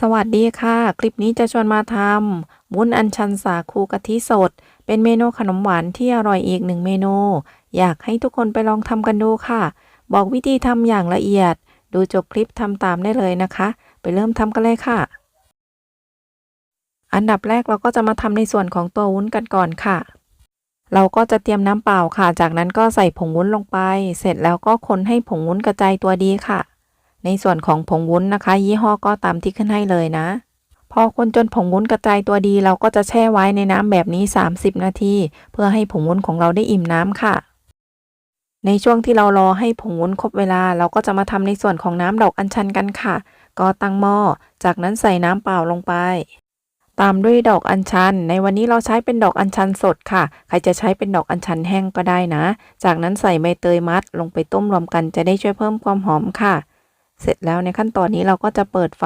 สวัสดีค่ะ คลิปนี้จะชวนมาทำวุ้นอัญชันสาคูกะทิสด เป็นเมนูขนมหวานที่อร่อยอีกหนึ่งเมนู อยากให้ทุกคนไปลองทำกันดูค่ะ บอกวิธีทำอย่างละเอียด ดูจบคลิปทำตามได้เลยนะคะ ไปเริ่มทำกันเลยค่ะ อันดับแรกเราก็จะมาทำในส่วนของตัววุ้นกันก่อนค่ะ เราก็จะเตรียมน้ำเปล่าค่ะ จากนั้นก็ใส่ผงวุ้นลงไป เสร็จแล้วก็คนให้ผงวุ้นกระจายตัวดีค่ะ ในส่วนของผงวุ้นนะคะ ยี่ห้อก็ตามที่ขึ้นให้เลยนะ พอคนจนผงวุ้นกระจายตัวดี เราก็จะแช่ไว้ในน้ำแบบนี้ 30 นาที เพื่อให้ผงวุ้นของเราได้อิ่มน้ำค่ะ ในช่วงที่เรารอให้ผงวุ้นครบเวลา เราก็จะมาทำในส่วนของน้ำดอกอัญชันกันค่ะ ก็ตั้งหม้อ จากนั้นใส่น้ำเปล่าลงไปตามด้วยดอกอัญชัน ในวันนี้เราใช้เป็นดอกอัญชันสดค่ะ ใครจะใช้เป็นดอกอัญชันแห้งก็ได้นะ จากนั้นใส่ใบเตยมัดลงไปต้มรวมกันจะได้ช่วยเพิ่มความหอมค่ะ เสร็จแล้วในขั้นตอนนี้เราก็จะเปิดไฟ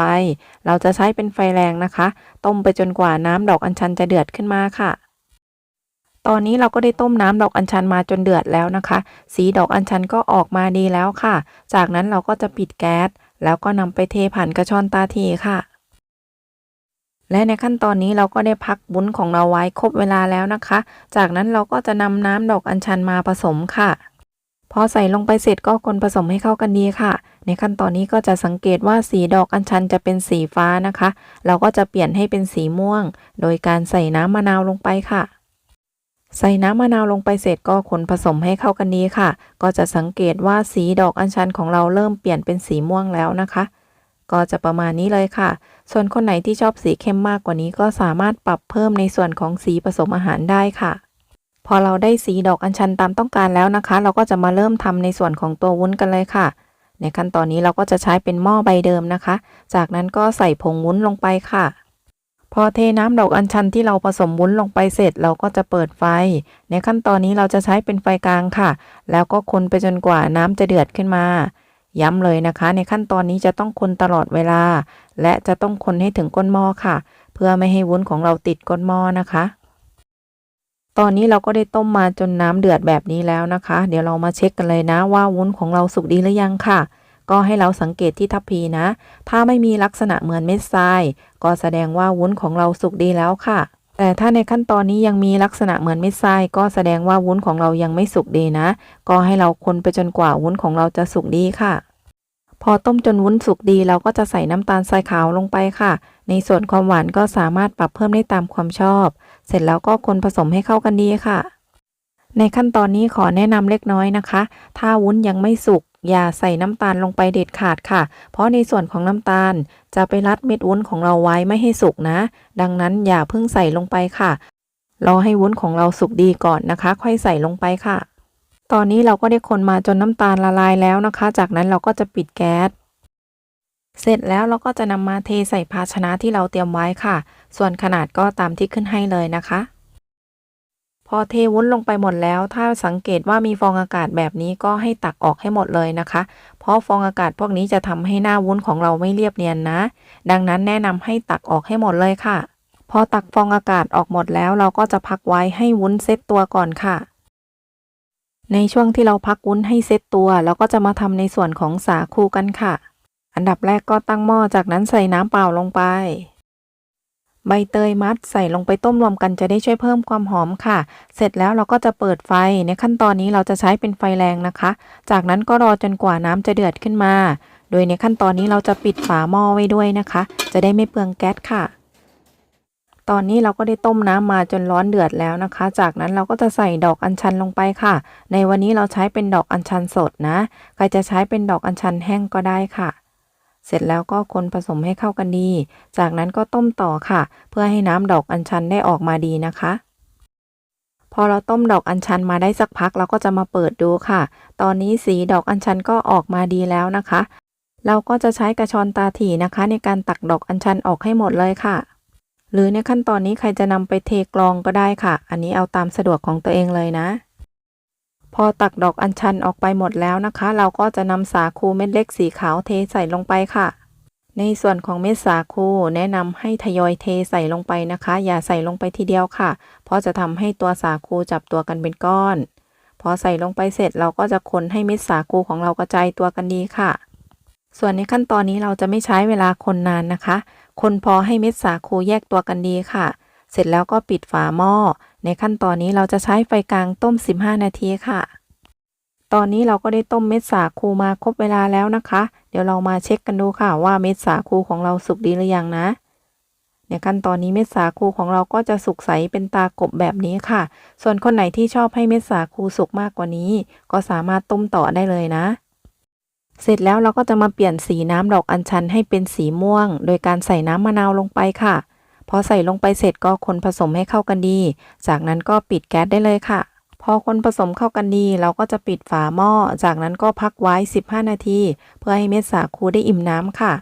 เราจะใช้เป็นไฟแรงนะคะ ต้มไปจนกว่าน้ำดอกอัญชันจะเดือดขึ้นมาค่ะ ตอนนี้เราก็ได้ต้มน้ำดอกอัญชันมาจนเดือดแล้วนะคะ สีดอกอัญชันก็ออกมาดีแล้วค่ะ จากนั้นเราก็จะปิดแก๊ส แล้วก็นำไปเทผ่านกระชอนตาทีค่ะและในขั้นตอนนี้เราก็ได้พักบุ้นของเราไว้ครบเวลาแล้วนะคะ จากนั้นเราก็จะนำน้ำดอกอัญชันมาผสมค่ะ พอใส่ลงไปเสร็จก็คนผสมให้เข้ากันดีค่ะ ในขั้นตอนนี้ก็จะสังเกตว่าสีดอกอัญชันจะเป็นสีฟ้านะคะ เราก็จะเปลี่ยนให้เป็นสีม่วง โดยการใส่น้ำมะนาวลงไปค่ะ ใส่น้ำมะนาวลงไปเสร็จก็คนผสมให้เข้ากันดีค่ะ ก็จะสังเกตว่าสีดอกอัญชันของเราเริ่มเปลี่ยนเป็นสีม่วงแล้วนะคะ ก็จะประมาณนี้เลยค่ะ ส่วนคนไหนที่ชอบสีเข้มมากกว่านี้ก็สามารถปรับเพิ่มในส่วนของสีผสมอาหารได้ค่ะ พอเราได้สีดอกอัญชันตามต้องการแล้วนะคะ เราก็จะมาเริ่มทำในส่วนของตัววุ้นกันเลยค่ะ ในขั้นตอนนี้เราก็จะใช้เป็นหม้อใบเดิมนะคะ จากนั้นก็ใส่ผงวุ้นลงไปค่ะ พอเทน้ำดอกอัญชันที่เราผสมวุ้นลงไปเสร็จ เราก็จะเปิดไฟ ในขั้นตอนนี้เราจะใช้เป็นไฟกลางค่ะ แล้วก็คนไปจนกว่าน้ำจะเดือดขึ้นมา ย้ำเลยนะคะ ในขั้นตอนนี้จะต้องคนตลอดเวลา และจะต้องคนให้ถึงก้นหม้อค่ะ เพื่อไม่ให้วุ้นของเราติดก้นหม้อนะคะ ตอนนี้เราก็ได้ต้มมาจนน้ำเดือดแบบนี้แล้วนะคะ เดี๋ยวเรามาเช็คกันเลยนะว่าวุ้นของเราสุกดีหรือยังค่ะ ก็ให้เราสังเกตที่ทัพพีนะ ถ้าไม่มีลักษณะเหมือนเม็ดทราย ก็แสดงว่าวุ้นของเราสุกดีแล้วค่ะ แต่ถ้าในขั้นตอนนี้ยังมีลักษณะเหมือนเม็ดทราย ก็แสดงว่าวุ้นของเรายังไม่สุกดีนะ ก็ให้เราคนไปจนกว่าวุ้นของเราจะสุกดีค่ะ พอต้มจนวุ้นสุกดีเราก็จะใส่น้ำตาลทรายขาวลงไปค่ะ ในส่วนความหวานก็สามารถปรับเพิ่มได้ตามความชอบ เสร็จแล้วก็คนผสมให้เข้ากันดีค่ะ ในขั้นตอนนี้ขอแนะนำเล็กน้อยนะคะ ถ้าวุ้นยังไม่สุกอย่าใส่น้ำตาลลงไปเด็ดขาดค่ะ เพราะในส่วนของน้ำตาล จะไปรัดเม็ดวุ้นของเราไว้ไม่ให้สุกนะ ดังนั้นอย่าเพิ่งใส่ลงไปค่ะ รอให้วุ้นของเราสุกดีก่อนนะคะ ค่อยใส่ลงไปค่ะ ตอนนี้เราก็ได้คนมาจนน้ำตาลละลายแล้วนะคะ จากนั้นเราก็จะปิดแก๊ส เสร็จแล้วเราก็จะนำมาเทใส่ภาชนะที่เราเตรียมไว้ค่ะ ส่วนขนาดก็ตามที่ขึ้นให้เลยนะคะ พอเทวุ้นลงไปหมดแล้ว ถ้าสังเกตว่ามีฟองอากาศแบบนี้ก็ให้ตักออกให้หมดเลยนะคะ เพราะฟองอากาศพวกนี้จะทำให้หน้าวุ้นของเราไม่เรียบเนียนนะ ดังนั้นแนะนำให้ตักออกให้หมดเลยค่ะ พอตักฟองอากาศออกหมดแล้ว เราก็จะพักไว้ให้วุ้นเซตตัวก่อนค่ะ ในช่วงที่เราพักวุ้นให้เซตตัว เราก็จะมาทำในส่วนของสาคูกันค่ะ อันดับแรกก็ตั้งหม้อจากนั้นใส่น้ำเปล่าลงไป ใบเตยมัดใส่ลงไปต้มรวมกันจะได้ช่วยเพิ่มความหอมค่ะ เสร็จแล้วเราก็จะเปิดไฟ ในขั้นตอนนี้เราจะใช้เป็นไฟแรงนะคะ จากนั้นก็รอจนกว่าน้ำจะเดือดขึ้นมา โดยในขั้นตอนนี้เราจะปิดฝาหม้อไว้ด้วยนะคะ จะได้ไม่เปลืองแก๊สค่ะ ตอนนี้เราก็ได้ต้มน้ำมาจนร้อนเดือดแล้วนะคะ จากนั้นเราก็จะใส่ดอกอัญชันลงไปค่ะ ในวันนี้เราใช้เป็นดอกอัญชันสดนะ ใครจะใช้เป็นดอกอัญชันแห้งก็ได้ค่ะ เสร็จแล้วก็คนผสมให้เข้ากันดี จากนั้นก็ต้มต่อค่ะ เพื่อให้น้ำดอกอัญชันได้ออกมาดีนะคะพอเราต้มดอกอัญชันมาได้สักพักเราก็จะมาเปิดดูค่ะ ตอนนี้สีดอกอัญชันก็ออกมาดีแล้วนะคะ เราก็จะใช้กระชอนตาถี่นะคะ ในการตักดอกอัญชันออกให้หมดเลยค่ะ หรือในขั้นตอนนี้ใครจะนำไปเทกลองก็ได้ค่ะ อันนี้เอาตามสะดวกของตัวเองเลยนะ พอตักดอกอัญชันออกไปหมดแล้วนะคะ เราก็จะนำสาคูเม็ดเล็กสีขาวเทใส่ลงไปค่ะ ในส่วนของเม็ดสาคูแนะนำให้ทยอยเทใส่ลงไปนะคะ อย่าใส่ลงไปทีเดียวค่ะ เพราะจะทำให้ตัวสาคูจับตัวกันเป็นก้อน พอใส่ลงไปเสร็จเราก็จะคนให้เม็ดสาคูของเรากระจายตัวกันดีค่ะ ส่วนในขั้นตอนนี้เราจะไม่ใช้เวลาคนนานนะคะ คนพอให้เม็ดสาคูแยกตัวกันดีค่ะ เสร็จแล้วก็ปิดฝาหม้อ ในขั้นตอนนี้เราจะใช้ไฟกลางต้ม 15 นาทีค่ะ ตอนนี้เราก็ได้ต้มเม็ดสาคูมาครบเวลาแล้วนะคะ เดี๋ยวเรามาเช็คกันดูค่ะว่าเม็ดสาคูของเราสุกดีหรือยังนะในขั้นตอนนี้เม็ดสาคูของเราก็จะสุกใสเป็นตากบแบบนี้ค่ะ ส่วนคนไหนที่ชอบให้เม็ดสาคูสุกมากกว่านี้ ก็สามารถต้มต่อได้เลยนะ เสร็จแล้วเราก็จะมาเปลี่ยนสีน้ำดอกอัญชันให้เป็นสีม่วง โดยการใส่น้ำมะนาวลงไปค่ะ พอใส่ลงไปเสร็จก็คนผสมให้เข้ากันดี จากนั้นก็ปิดแก๊สได้เลยค่ะ พอคนผสมเข้ากันดี เราก็จะปิดฝาหม้อ จากนั้นก็พักไว้ 15 นาที เพื่อให้เม็ดสาคูได้อิ่มน้ำค่ะ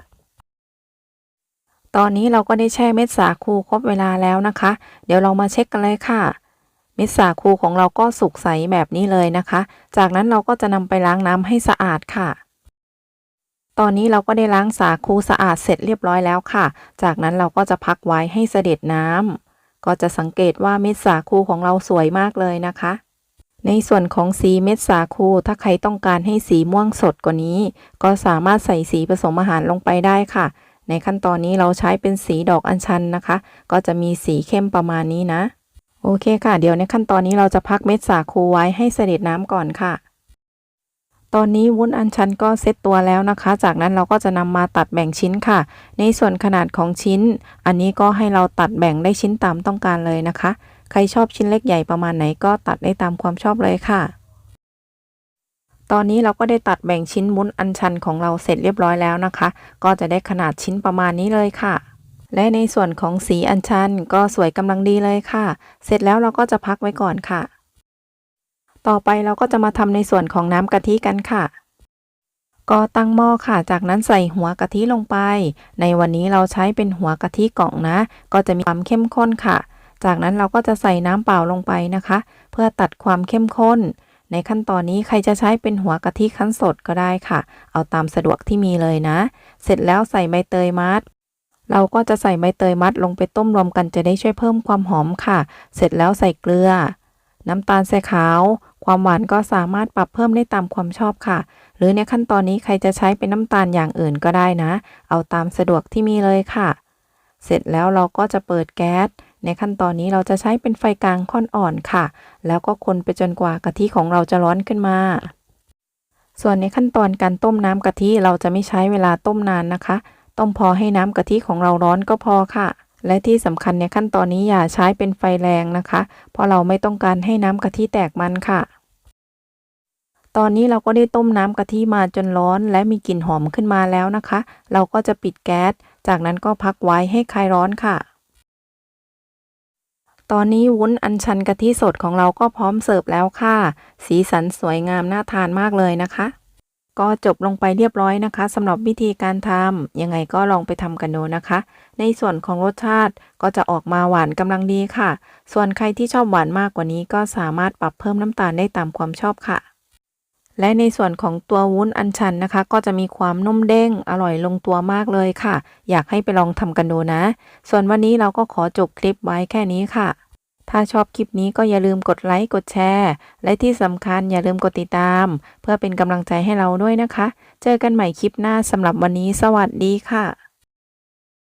ตอนนี้เราก็ได้แช่เม็ดสาคูครบเวลาแล้วนะคะ เดี๋ยวเรามาเช็คกันเลยค่ะ เม็ดสาคูของเราก็สุกใสแบบนี้เลยนะคะ จากนั้นเราก็จะนำไปล้างน้ำให้สะอาดค่ะ ตอนนี้เราก็ได้ล้างสาคูสะอาดเสร็จเรียบร้อยแล้วค่ะ จากนั้นเราก็จะพักไว้ให้เสด็จน้ำก็จะสังเกตว่าเม็ดสาคูของเราสวยมากเลยนะคะ ในส่วนของสีเม็ดสาคูถ้าใครต้องการให้สีม่วงสดกว่านี้ ก็สามารถใส่สีผสมอาหารลงไปได้ค่ะ ในขั้นตอนนี้เราใช้เป็นสีดอกอัญชันนะคะ ก็จะมีสีเข้มประมาณนี้นะ โอเคค่ะ เดี๋ยวในขั้นตอนนี้เราจะพักเม็ดสาคูไว้ให้เสด็จน้ำก่อนค่ะ ตอนนี้วุ้นอัญชันก็เซตตัวแล้วนะคะ จากนั้นเราก็จะนำมาตัดแบ่งชิ้นค่ะ ในส่วนขนาดของชิ้น อันนี้ก็ให้เราตัดแบ่งได้ชิ้นตามต้องการเลยนะคะ ใครชอบชิ้นเล็กใหญ่ประมาณไหนก็ตัดได้ตามความชอบเลยค่ะ ตอนนี้เราก็ได้ตัดแบ่งชิ้นวุ้นอัญชันของเราเสร็จเรียบร้อยแล้วนะคะ ก็จะได้ขนาดชิ้นประมาณนี้เลยค่ะและในส่วนของสีอัญชันก็สวยกำลังดีเลยค่ะ เสร็จแล้วเราก็จะพักไว้ก่อนค่ะ ต่อไปเราก็จะมาทำในส่วนของน้ำกะทิกันค่ะ ก็ตั้งหม้อค่ะ จากนั้นใส่หัวกะทิลงไป ในวันนี้เราใช้เป็นหัวกะทิกล่องนะ ก็จะมีความเข้มข้นค่ะ จากนั้นเราก็จะใส่น้ำเปล่าลงไปนะคะ เพื่อตัดความเข้มข้น ในขั้นตอนนี้ใครจะใช้เป็นหัวกะทิคั้นสดก็ได้ค่ะ เอาตามสะดวกที่มีเลยนะ เสร็จแล้วใส่ใบเตยมัดเราก็จะใส่ใบเตยมัดลงไปต้มรวมกันจะได้ช่วยเพิ่มความหอมค่ะ เสร็จแล้วใส่เกลือ น้ำตาลทรายขาว ความหวานก็สามารถปรับเพิ่มได้ตามความชอบค่ะ หรือในขั้นตอนนี้ใครจะใช้เป็นน้ำตาลอย่างอื่นก็ได้นะ เอาตามสะดวกที่มีเลยค่ะ เสร็จแล้วเราก็จะเปิดแก๊ส ในขั้นตอนนี้เราจะใช้เป็นไฟกลางค่อนอ่อนค่ะ แล้วก็คนไปจนกว่ากะทิของเราจะร้อนขึ้นมาส่วนในขั้นตอนการต้มน้ำกะทิเราจะไม่ใช้เวลาต้มนานนะคะ ต้มพอให้น้ำกะทิของเราร้อนก็พอค่ะ และที่สำคัญในขั้นตอนนี้อย่าใช้เป็นไฟแรงนะคะ เพราะเราไม่ต้องการให้น้ำกะทิแตกมันค่ะ ตอนนี้เราก็ได้ต้มน้ำกะทิมาจนร้อน และมีกลิ่นหอมขึ้นมาแล้วนะคะ เราก็จะปิดแก๊ส จากนั้นก็พักไว้ให้คลายร้อนค่ะ ตอนนี้วุ้นอัญชันกะทิสดของเราก็พร้อมเสิร์ฟแล้วค่ะ สีสันสวยงามน่าทานมากเลยนะคะ ก็จบลงไปเรียบร้อยนะคะสำหรับวิธีการทำยังไงก็ลองไปทำกันดูนะคะ ในส่วนของรสชาติก็จะออกมาหวานกำลังดีค่ะ ส่วนใครที่ชอบหวานมากกว่านี้ก็สามารถปรับเพิ่มน้ำตาลได้ตามความชอบค่ะ และในส่วนของตัววุ้นอันชันนะคะ ก็จะมีความนุ่มเด้งอร่อยลงตัวมากเลยค่ะ อยากให้ไปลองทำกันดูนะ ส่วนวันนี้เราก็ขอจบคลิปไว้แค่นี้ค่ะ ถ้าชอบคลิปนี้ก็อย่าลืมกดไลค์กดแชร์ และที่สำคัญอย่าลืมกดติดตาม เพื่อเป็นกำลังใจให้เราด้วยนะคะ เจอกันใหม่คลิปหน้าสำหรับวันนี้ สวัสดีค่ะ